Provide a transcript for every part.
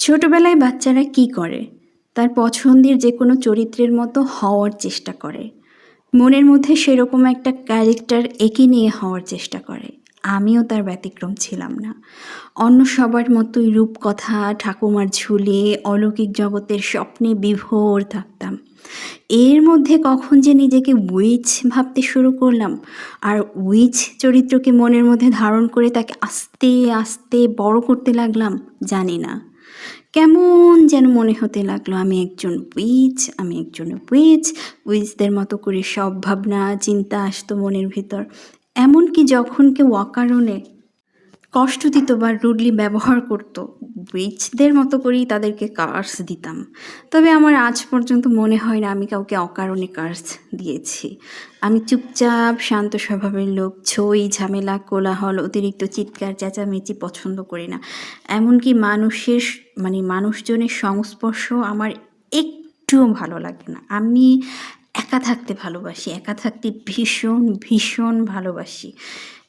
ছোটবেলায় বাচ্চারা কি করে? তার পছন্দের যে কোনো চরিত্রের মতো হওয়ার চেষ্টা করে। মনের মধ্যে সেরকম একটা ক্যারেক্টার এঁকে নিয়ে হওয়ার চেষ্টা করে। আমিও তার ব্যতিক্রম ছিলাম না। অন্য সবার মতোই রূপকথা, ঠাকুমার ঝুলে, অলৌকিক জগতের স্বপ্নে বিভোর থাকতাম। এর মধ্যে কখন যে নিজেকে উইচ ভাবতে শুরু করলাম আর উইচ চরিত্রকে মনের মধ্যে ধারণ করে তাকে আস্তে আস্তে বড় করতে লাগলাম, জানি না। কেমন যেন মনে হতে লাগল, আমি একজন উইচ আমি একজন উইচ উইচদের মতো করে সব ভাবনা, চিন্তা আসতো মনের ভিতর। এমনকি যখন কেউ অকারণে কষ্ট দিত বা রুডলি ব্যবহার করত উইচদের মতো করেই তাদেরকে কার্স দিতাম। তবে আমার আজ পর্যন্ত মনে হয় না আমি কাউকে অকারণে কার্স দিয়েছি। আমি চুপচাপ, শান্ত স্বভাবের লোক, ছই, ঝামেলা, কোলাহল, অতিরিক্ত চিৎকার, চেঁচামেচি পছন্দ করি না। এমনকি মানুষের মানে মানুষজনের সংস্পর্শ আমার একটুও ভালো লাগে না। আমি একা থাকতে ভালোবাসি, একা থাকতে ভীষণ ভীষণ ভালোবাসি।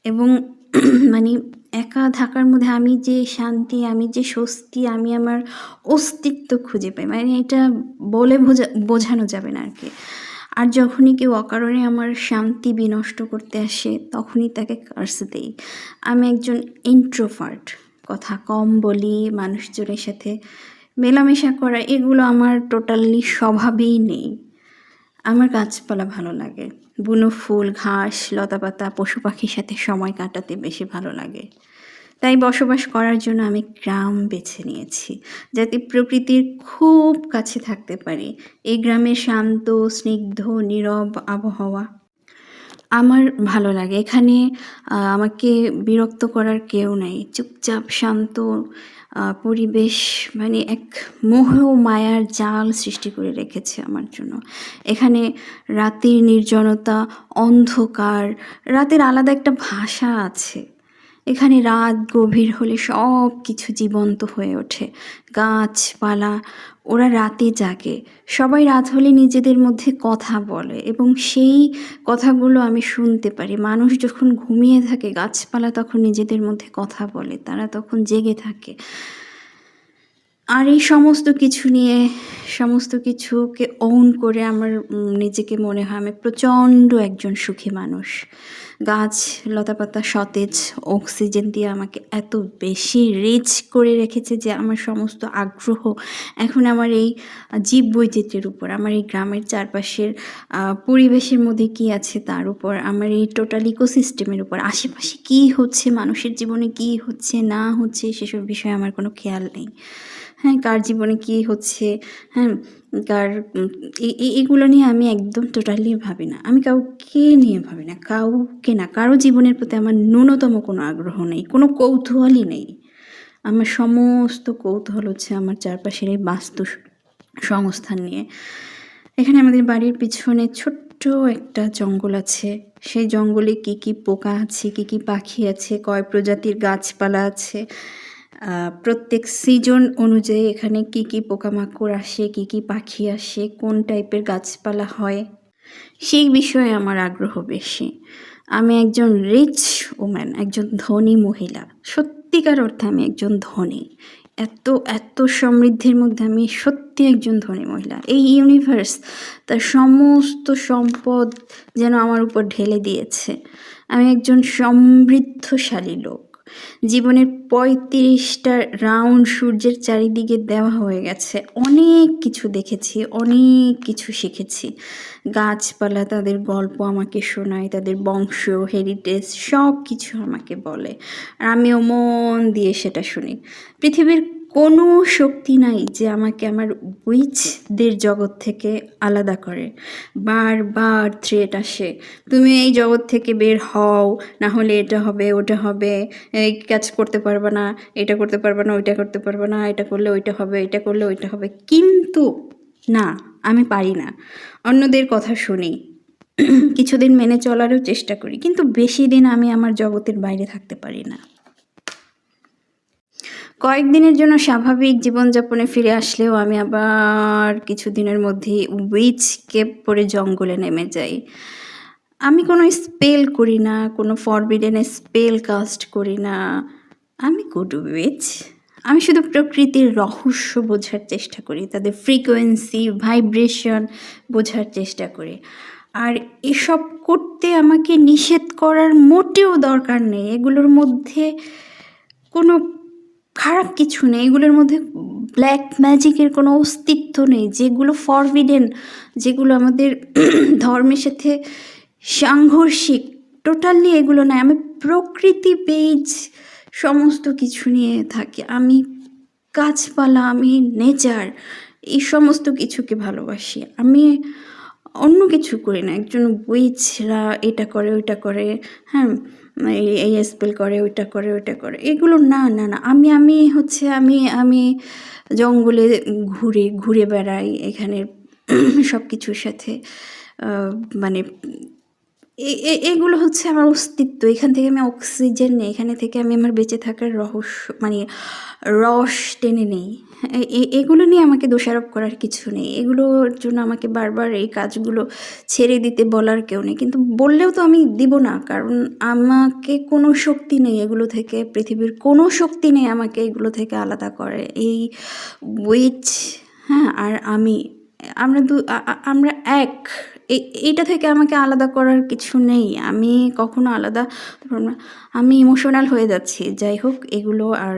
এবং মানে একা থাকার মধ্যে আমি যে শান্তি, আমি যে স্বস্তি, আমি আমার অস্তিত্ব খুঁজে পাই। মানে এটা বলে বোঝা, বোঝানো যাবে না আর কি আর যখনই কেউ অকারণে আমার শান্তি বিনষ্ট করতে আসে, তখনই তাকে কার্স দেই। আমি একজন ইন্ট্রোফার্ট কথা কম বলি, মানুষজনের সাথে মেলামেশা করা, এগুলো আমার টোটালি স্বভাবেই নেই। আমার গাছপালা ভালো লাগে। বুনো ফুল, ঘাস, লতাপাতা, পশু পাখির সাথে সময় কাটাতে বেশি ভালো লাগে। তাই বসবাস করার জন্য আমি গ্রাম বেছে নিয়েছি, যাতে প্রকৃতির খুব কাছে থাকতে পারি। এই গ্রামের শান্ত, স্নিগ্ধ, নীরব আবহাওয়া আমার ভালো লাগে। এখানে আমাকে বিরক্ত করার কেউ নাই। চুপচাপ, শান্ত পরিবেশ মানে এক মোহ মায়ার জাল সৃষ্টি করে রেখেছে আমার জন্য। এখানে রাতের নির্জনতা, অন্ধকার, রাতের আলাদা একটা ভাষা আছে। এখানে রাত গভীর হলে সব কিছু জীবন্ত হয়ে ওঠে। গাছপালা ওরা রাতে জাগে। সবাই রাত হলে নিজেদের মধ্যে কথা বলে এবং সেই কথাগুলো আমি শুনতে পারি। মানুষ যখন ঘুমিয়ে থাকে, গাছপালা তখন নিজেদের মধ্যে কথা বলে, তারা তখন জেগে থাকে। আর এই সমস্ত কিছু নিয়ে, সমস্ত কিছুকে ওন করে আমার নিজেকে মনে হয় আমি প্রচণ্ড একজন সুখী মানুষ। গাছ, লতাপাতা, সতেজ অক্সিজেন দিয়ে আমাকে এত বেশি রিচ করে রেখেছে যে আমার সমস্ত আগ্রহ এখন আমার এই জীব বৈচিত্র্যের উপর, আমার এই গ্রামের চারপাশের পরিবেশের মধ্যে কি আছে তার উপর, আমার এই টোটাল ইকোসিস্টেমের উপর, আশেপাশে কি হচ্ছে, মানুষের জীবনে কি হচ্ছে, না হচ্ছে, সেসব বিষয়ে আমার কোনো খেয়াল নেই। হ্যাঁ কার জীবনে কী হচ্ছে হ্যাঁ কার এগুলো নিয়ে আমি একদম টোটালি ভাবি না। আমি কাউকে নিয়ে ভাবি না, কাউকে না। কারও জীবনের প্রতি আমার ন্যূনতম কোনো আগ্রহ নেই, কোনো কৌতূহলই নেই। আমার সমস্ত কৌতূহল হচ্ছে আমার চারপাশের এই বাস্তু সংস্থান নিয়ে। এখানে আমাদের বাড়ির পিছনে ছোট্ট একটা জঙ্গল আছে। সেই জঙ্গলে কি কি পোকা আছে, কি কি পাখি আছে, কয় প্রজাতির গাছপালা আছে প্রত্যেক সিজন অনুযায়ী এখানে কি কি পোকামাকড় আসে, কি কি পাখি আসে, কোন টাইপের গাছপালা হয়, সেই বিষয়ে আমার আগ্রহ বেশি। আমি একজন রিচ ওম্যান একজন ধনী মহিলা। সত্যিকার অর্থে আমি একজন ধনী। এত এত সমৃদ্ধির মধ্যে আমি সত্যি একজন ধনী মহিলা। এই ইউনিভার্স তার সমস্ত সম্পদ যেন আমার উপর ঢেলে দিয়েছে। আমি একজন সমৃদ্ধশালী লোক। জীবনের পঁয়ত্রিশটা রাউন্ড সূর্যের চারিদিকে দেওয়া হয়ে গেছে। অনেক কিছু দেখেছি, অনেক কিছু শিখেছি। গাছপালা, তাদের গল্প আমাকে শোনায়, তাদের বংশ হেরিটেজ সব কিছু আমাকে বলে। আর আমিও মন দিয়ে সেটা শুনি। পৃথিবীর কোনো শক্তি নাই যে আমাকে আমার উইচদের জগৎ থেকে আলাদা করে। বারবার থ্রেট আসে। তুমি এই জগৎ থেকে বের হও, না হলে এটা হবে, ওটা হবে, এই কাজ করতে পারবে না, এটা করতে পারবে না, ওইটা করতে পারবে না, এটা করলে ওইটা হবে, এটা করলে ওইটা হবে। কিন্তু না, আমি পারি না। অন্যদের কথা শুনি। কিছুদিন মেনে চলারও চেষ্টা করি। কিন্তু বেশি দিন আমি আমার জগতের বাইরে থাকতে পারি না। কয়েকদিনের জন্য স্বাভাবিক জীবনযাপনে ফিরে আসলেও আমি আবার কিছুদিনের মধ্যেই উইচ কেপ পরে জঙ্গলে নেমে যাই। আমি কোনো স্পেল করি না, কোনো ফরবিডেন স্পেল কাস্ট করি না। আমি গুড উইচ। আমি শুধু প্রকৃতির রহস্য বোঝার চেষ্টা করি, তাদের ফ্রিকোয়েন্সি, ভাইব্রেশন বোঝার চেষ্টা করি। আর এসব করতে আমাকে নিষেধ করার মোটেও দরকার নেই। এগুলোর মধ্যে কোনো খারাপ কিছু নেই, এগুলোর মধ্যে ব্ল্যাক ম্যাজিকের কোনো অস্তিত্ব নেই, যেগুলো ফরবিডেন যেগুলো আমাদের ধর্মের সাথে সাংঘর্ষিক টোটালি এগুলো নয়। আমি প্রকৃতি পেজ সমস্ত কিছু নিয়ে থাকি। আমি গাছপালা, আমি নেচার এই সমস্ত কিছুকে ভালোবাসি। আমি অন্য কিছু করি না। একজন বইছরা এটা করে, ওইটা করে হ্যাঁ এই স্পেল করে, ওইটা করে ওইটা করে। এগুলো না না না। আমি আমি হচ্ছে, আমি আমি জঙ্গলে ঘুরে ঘুরে বেড়াই এখানে সব কিছুর সাথে মানে এগুলো হচ্ছে আমার অস্তিত্ব। এখান থেকে আমি অক্সিজেন নেই। এখানে থেকে আমি আমার বেঁচে থাকার রহস্য মানে রস টেনে নেই। এগুলো নিয়ে আমাকে দোষারোপ করার কিছু নেই। এগুলোর জন্য আমাকে বারবার এই কাজগুলো ছেড়ে দিতে বলার কেউ নেই। কিন্তু বললেও তো আমি দিব না, কারণ আমাকে কোনো শক্তি নেই এগুলো থেকে, পৃথিবীর কোনো শক্তি নেই আমাকে এগুলো থেকে আলাদা করে। এই উইচ হ্যাঁ আর আমি, আমরা দু আমরা এক। এইটা থেকে আমাকে আলাদা করার কিছু নেই। আমি কখনো আলাদা। আমি ইমোশনাল হয়ে যাচ্ছি। যাই হোক, এগুলো আর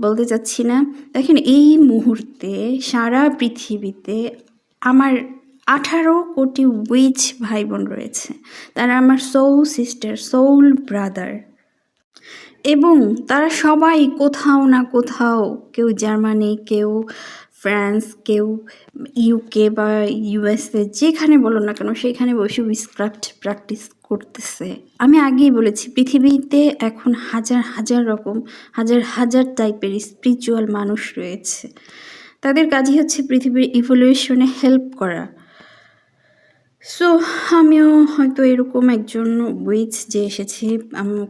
বলতে চাচ্ছি না। দেখেন, এই মুহূর্তে সারা পৃথিবীতে আমার আঠারো কোটি উইচ ভাই বোন রয়েছে। তারা আমার সৌল সিস্টার সৌল ব্রাদার এবং তারা সবাই কোথাও না কোথাও, কেউ জার্মানি, কেউ ফ্রান্স, কেউ ইউকে বা ইউএসএ যেখানে বলো না কেন, সেখানে বসে উইসক্রাফট প্র্যাকটিস করতেছে। আমি আগেই বলেছি, পৃথিবীতে এখন হাজার হাজার রকম, হাজার হাজার টাইপের স্পিরিচুয়াল মানুষ রয়েছে। তাদের কাজই হচ্ছে পৃথিবীর ইভলিউশনে হেল্প করা। সো আমিও হয়তো এরকম একজন উইচ যে এসেছি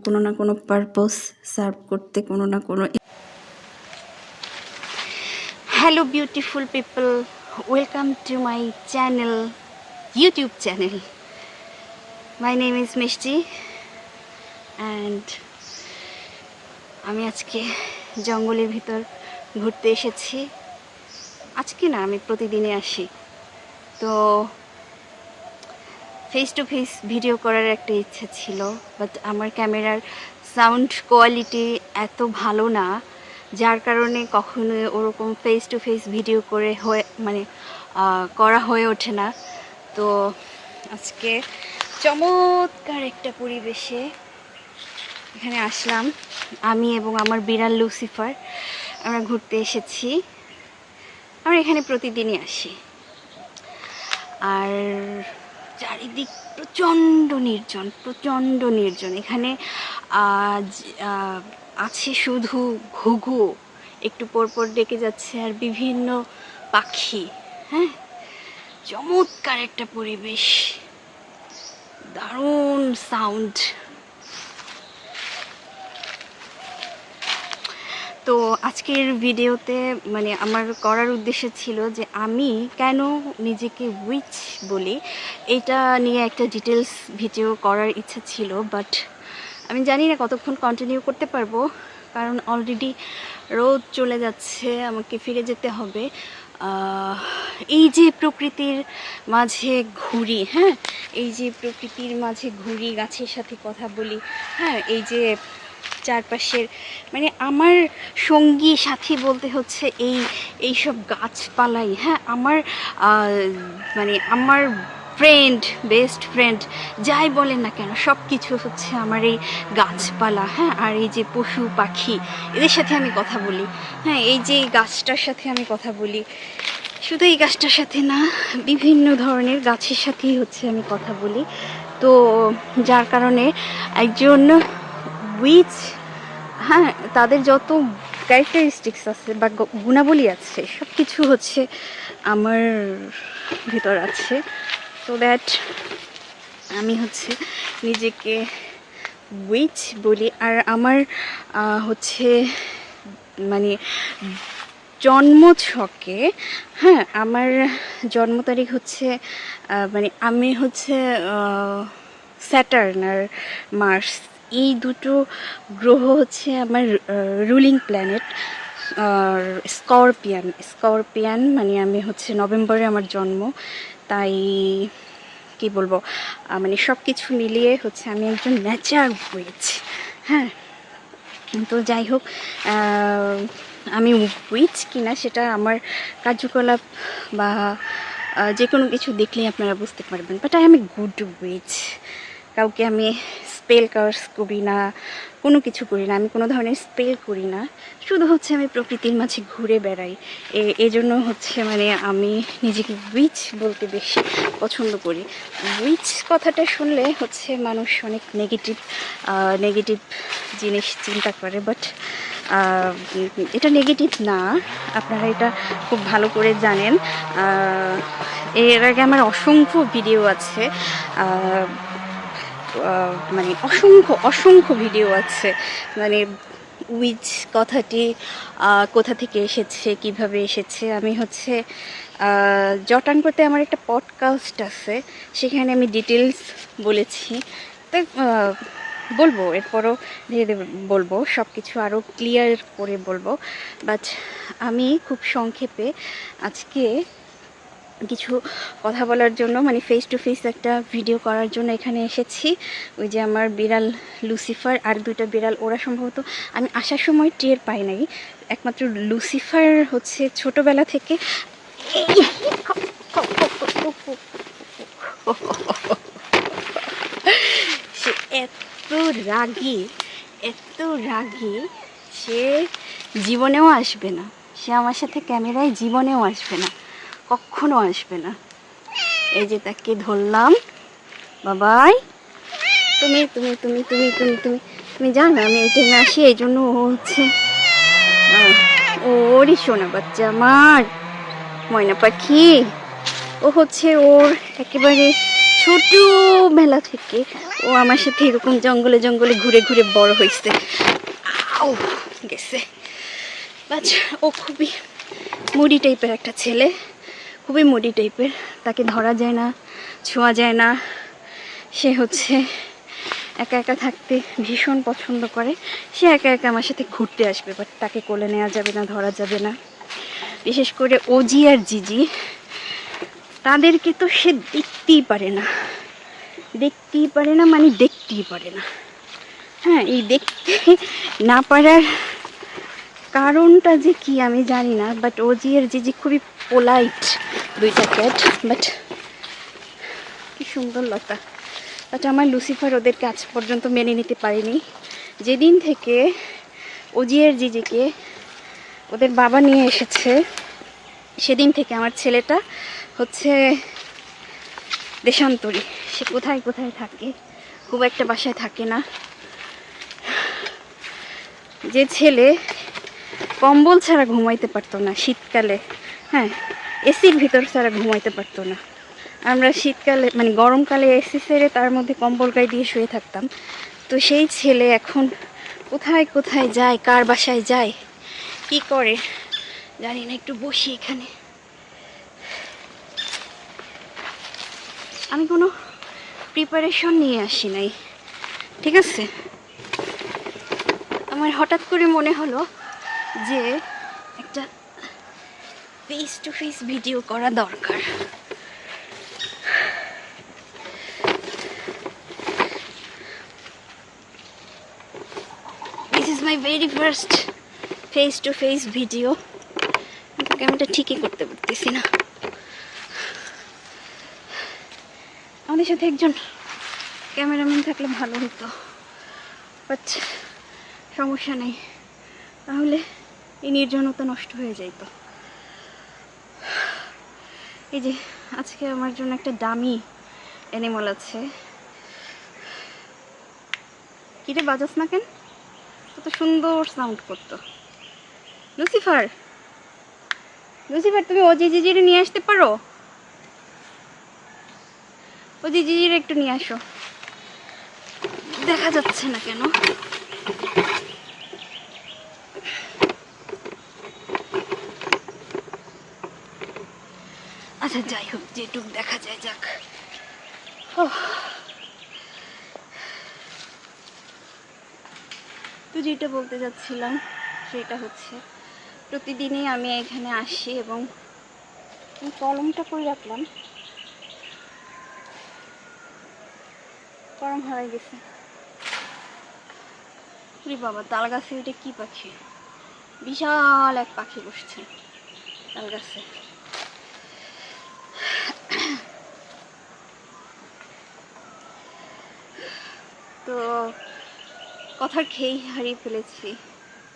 কোনো না কোনো পারপস সার্ভ করতে, কোনো না কোনো hello beautiful people welcome to my channel YouTube channel my name is Mishti and আমি আজকে জঙ্গলের ভিতর ঘুরতে এসেছি। আজকে না, আমি প্রতিদিনে আসি। তো ফেস টু ফেস ভিডিও করার একটা ইচ্ছা ছিল বাট আমার ক্যামেরার সাউন্ড কোয়ালিটি এত ভালো না। যার কারণে কখনো ওরকম ফেস টু ফেস ভিডিও করে হয়ে মানে করা হয়ে ওঠে না। তো আজকে চমৎকার একটা পরিবেশে এখানে আসলাম আমি এবং আমার বিড়াল লুসিফার। আমরা ঘুরতে এসেছি। আমরা এখানে প্রতিদিনই আসি। আর চারিদিক প্রচণ্ড নির্জন প্রচণ্ড নির্জন। এখানে আছে শুধু ঘুঘু। একটু পর পর ডেকে যাচ্ছে আর বিভিন্ন পাখি হ্যাঁ? চমৎকার একটা পরিবেশ। দারুণ সাউন্ড তো আজকের ভিডিওতে মানে আমার করার উদ্দেশ্য ছিল যে আমি কেন নিজেকে উইচ বলি, এটা নিয়ে একটা ডিটেলস ভিডিও করার ইচ্ছা ছিল বাট আমি জানি না কতক্ষণ কন্টিনিউ করতে পারব, কারণ অলরেডি রোদ চলে যাচ্ছে, আমাকে ফিরে যেতে হবে। এই যে প্রকৃতির মাঝে ঘুরি হ্যাঁ? এই যে প্রকৃতির মাঝে ঘুরি গাছের সাথে কথা বলি হ্যাঁ? এই যে চারপাশের মানে আমার সঙ্গী, সাথী বলতে হচ্ছে এই এই সব গাছপালাই হ্যাঁ? আমার মানে আমার ফ্রেন্ড বেস্ট ফ্রেন্ড যাই বলেন না কেন সব কিছু হচ্ছে আমার এই গাছপালা হ্যাঁ আর এই যে পশু পাখি, এদের সাথে আমি কথা বলি। হ্যাঁ এই যে এই গাছটার সাথে আমি কথা বলি। শুধু এই গাছটার সাথে না, বিভিন্ন ধরনের গাছের সাথেই হচ্ছে আমি কথা বলি। তো যার কারণে একজন উইচ হ্যাঁ তাদের যত ক্যারেক্টারিস্টিক্স আছে বা গুণাবলী আছে সব কিছু হচ্ছে আমার ভিতর আছে। সো দ্যাট আমি হচ্ছে নিজেকে উইচ বলি। আর আমার হচ্ছে মানে জন্ম ছকে হ্যাঁ আমার জন্ম তারিখ হচ্ছে মানে আমি হচ্ছে স্যাটার্ন আর মার্স। এই দুটো গ্রহ হচ্ছে আমার রুলিং প্ল্যানেট স্করপিয়ান। স্করপিয়ান মানে আমি হচ্ছে নভেম্বরে আমার জন্ম। তাই কি বলব? মানে সব কিছু মিলিয়ে হচ্ছে আমি একজন ন্যাচার উইচ হ্যাঁ? তো যাই হোক আমি উইচ কিনা সেটা আমার কার্যকলাপ বা যে কোনো কিছু দেখলেই আপনারা বুঝতে পারবেন। বাট আই আমি গুড উইচ কাউকে আমি স্পেল কার্স করি না, কোনো কিছু করি না, আমি কোনো ধরনের স্পেল করি না। শুধু হচ্ছে আমি প্রকৃতির মাঝে ঘুরে বেড়াই। এ- এজন্য হচ্ছে মানে আমি নিজেকে উইচ বলতে বেশি পছন্দ করি। উইচ কথাটা শুনলে হচ্ছে মানুষ অনেক নেগেটিভ নেগেটিভ জিনিস চিন্তা করে বাট এটা নেগেটিভ না। আপনারা এটা খুব ভালো করে জানেন। এর আগে আমার অসংখ্য ভিডিও আছে। মানে অসংখ্য অসংখ্য ভিডিও আছে। মানে উইচ কথাটি কোথা থেকে এসেছে কীভাবে এসেছে আমি হচ্ছে আহ, জটাঙ্কতে আমার একটা পডকাস্ট আছে সেখানে আমি ডিটেলস বলেছি। তো বলব এরপরও ধীরে ধীরে বলব সব কিছু আরও ক্লিয়ার করে বলব। বাট আমি খুব সংক্ষেপে আজকে কিছু কথা বলার জন্য মানে ফেস টু ফেস একটা ভিডিও করার জন্য এখানে এসেছি। ওই যে আমার বিড়াল লুসিফার আর দুইটা বিড়াল, ওরা সম্ভবত আমি আসার সময় টের পাই নাই। একমাত্র লুসিফার হচ্ছে ছোটবেলা থেকে। সে এত রাগী এত রাগী, সে জীবনেও আসবে না। সে আমার সাথে ক্যামেরায় জীবনেও আসবে না। কখনো আসবে না। এই যে তাকে ধরলাম। বাবাই। তুমি তুমি তুমি তুমি তুমি তুমি তুমি জানো আমি এই টাইমে আসি, এই জন্য ও হচ্ছে ওরই শোনা বাচ্চা আমার। ময়না পাখি। ও হচ্ছে ওর একেবারে ছোটবেলা থেকে ও আমার সাথে এরকম জঙ্গলে জঙ্গলে ঘুরে ঘুরে বড় হয়েছে। আও গেছে। বাচ্চা, ও খুবই মুডি টাইপের একটা ছেলে। খুবই মুডি টাইপের। তাকে ধরা যায় না, ছোঁয়া যায় না। সে হচ্ছে একা একা থাকতে ভীষণ পছন্দ করে। সে একা একা আমার সাথে ঘুরতে আসবে বাট তাকে কোলে নেওয়া যাবে না, ধরা যাবে না। বিশেষ করে ওজি আর জিজি, তাদেরকে তো সে দেখতেই পারে না। দেখতেই পারে না মানে দেখতেই পারে না। হ্যাঁ এই দেখতে না পারার কারণটা যে কি আমি জানি না বাট ওজি আর জিজি খুবই পোলাইট দুইটা ক্যাট বাট কি সুন্দর লতা। বাট আমার লুসিফার ওদেরকে আজ পর্যন্ত মেনে নিতে পারেনি। যেদিন থেকে ওজিয়ের জিজিকে ওদের বাবা নিয়ে এসেছে, সেদিন থেকে আমার ছেলেটা হচ্ছে দেশান্তরী। সে কোথায় কোথায় থাকে? খুব একটা বাসায় থাকে না। যে ছেলে কম্বল ছাড়া ঘুমাইতে পারতো না শীতকালে। হ্যাঁ এসির ভিতর ছাড়া ঘুমাইতে পারতো না। আমরা শীতকালে মানে গরমকালে এসি সেরে তার মধ্যে কম্বল গায়ে দিয়ে শুয়ে থাকতাম। তো সেই ছেলে এখন কোথায় কোথায় যায়, কার বাসায় যায়, কি করে, জানি না, একটু বসি এখানে। আমি কোনো প্রিপারেশন নিয়ে আসি নাই, ঠিক আছে? আমার হঠাৎ করে মনে হলো যে ফেস টু ফেস ভিডিও করা দরকার। This is my very first face to face video ক্যামেরাটা ঠিকই করতে পারতেছি না। আমাদের সাথে একজন ক্যামেরাম্যান থাকলে ভালো হতো। সমস্যা নেই। তাহলে এই নির্জনতা নষ্ট হয়ে যাইত। এই যে, আজকে আমার জন্য একটা দামি অ্যানিমাল আছে। কিরে বাজাস না কেন? কত সুন্দর সাউন্ড করতো। লুসিফার লুসিফার তুমি ওজি জিজির নিয়ে আসতে পারো? ওজি জিজির একটু নিয়ে আসো। দেখা যাচ্ছে না কেন? আচ্ছা যাই হোক, যেটুক দেখা যায় যাক। তো যেটা বলতে যাচ্ছিলাম, সেটা হচ্ছে, প্রতিদিনই আমি এখানে আসি এবং কলমটা করে রাখলাম? কলম হারাই গেছে। ওরে বাবা তাল গাছে এটা কী পাখি? বিশাল এক পাখি বসছে তাল গাছে তো কথার খেয়েই হারিয়ে ফেলেছি।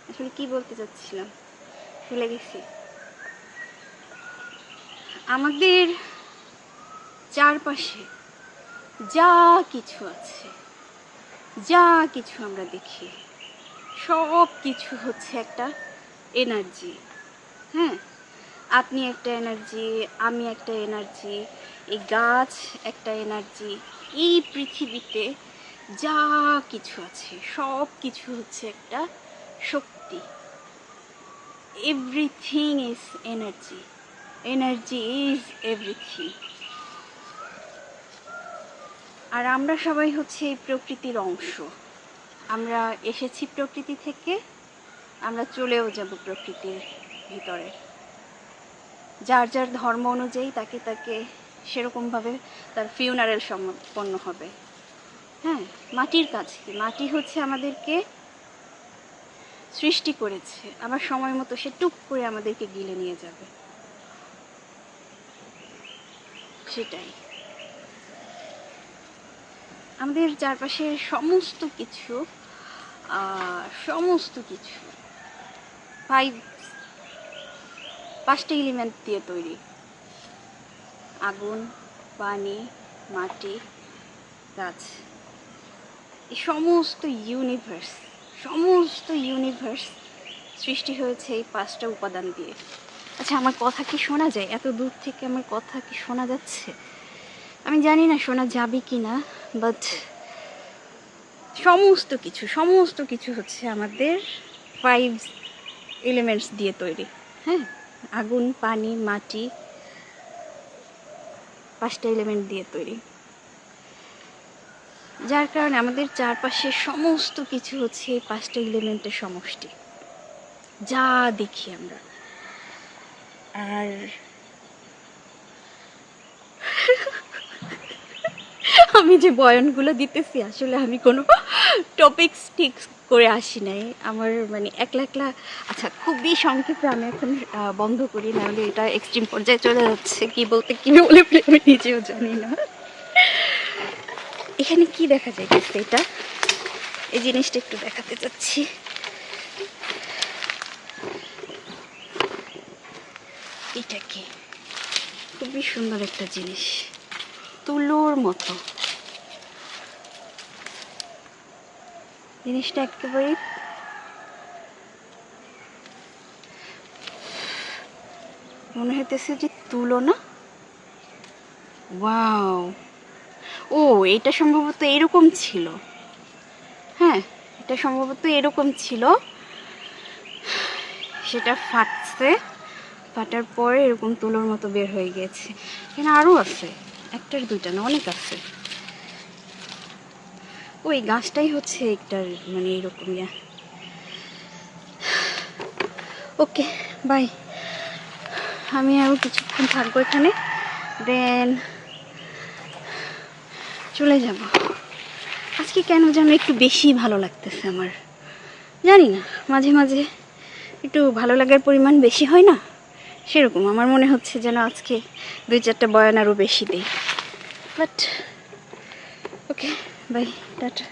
আসলে কি বলতে চাচ্ছিলাম? ভুলে গেছি। আমাদের চারপাশে যা কিছু আছে, যা কিছু আমরা দেখি, সব কিছু হচ্ছে একটা এনার্জি। হ্যাঁ? আপনি একটা এনার্জি, আমি একটা এনার্জি, এই গাছ একটা এনার্জি, এই পৃথিবীতে যা কিছু আছে, সব কিছু হচ্ছে একটা শক্তি। Everything is energy energy is everything আর আমরা সবাই হচ্ছে এই প্রকৃতির অংশ। আমরা এসেছি প্রকৃতি থেকে, আমরা চলেও যাব প্রকৃতির ভিতরে। যার যার ধর্ম অনুযায়ী তাকে তাকে সেরকমভাবে তার ফিউনারেল সম্পন্ন হবে। হ্যাঁ মাটির কাজ কি? মাটি হচ্ছে আমাদেরকে সৃষ্টি করেছে। আবার সময় মতো সে টুক করে আমাদেরকে গিলে নিয়ে যাবে। সেটাই। আমাদের চারপাশের সমস্ত কিছু সমস্ত কিছু ফাইভ পাঁচটা এলিমেন্ট দিয়ে তৈরি। আগুন, পানি, মাটি, গাছ। সমস্ত ইউনিভার্স সমস্ত ইউনিভার্স সৃষ্টি হয়েছে এই পাঁচটা উপাদান দিয়ে। আচ্ছা আমার কথা কি শোনা যায়? এত দূর থেকে আমার কথা কি শোনা যাচ্ছে? আমি জানি না শোনা যাবে কি না বাট সমস্ত কিছু সমস্ত কিছু হচ্ছে আমাদের ফাইভ এলিমেন্টস দিয়ে তৈরি। হ্যাঁ আগুন, পানি, মাটি, পাঁচটা এলিমেন্ট দিয়ে তৈরি। যার কারণে আমাদের চারপাশে সমস্ত কিছু হচ্ছে এই পাঁচটা এলিমেন্টের সমষ্টি। যা দেখি আমরা। আর আমি যে বয়ানগুলো দিতেছি, আসলে আমি কোনো টপিকস ঠিক করে আসি নাই। আমার মানে একলা একলা আচ্ছা খুবই সংক্ষেপে আমি এখন বন্ধ করি, নাহলে এটা এক্সট্রিম পর্যায়ে চলে যাচ্ছে। কি বলতে, কি বলে আমি নিজেও জানি না। এখানে কি দেখা যায়? যাইতেছে এটা। এই জিনিসটা একটু দেখাতে চাচ্ছি। এটা কি? খুবই সুন্দর একটা জিনিস। তুলোর মতো। জিনিসটা একেবারে মনে হইতেছে যে তুলো না? ওয়াও! ও, এটা সম্ভবত এরকম ছিল। হ্যাঁ এটা সম্ভবত এরকম ছিল। সেটা ফাটছে, ফাটার পরে এরকম তুলোর মতো বের হয়ে গেছে। এখানে আরও আছে, একটার দুইটা না, অনেক আছে। ওই গাছটাই হচ্ছে একটার মানে এরকম, ইয়া। ওকে, বাই। আমি আরও কিছুক্ষণ থাকব এখানে। দেন চলে যাব। আজকে কেন যেন একটু বেশি ভালো লাগতেছে আমার। জানি না, মাঝে মাঝে একটু ভালো লাগার পরিমাণ বেশি হয় না? সেরকম আমার মনে হচ্ছে যেন আজকে দুই চারটা বয়ান আরও বেশি দেয় বাট ওকে বাই টাটা।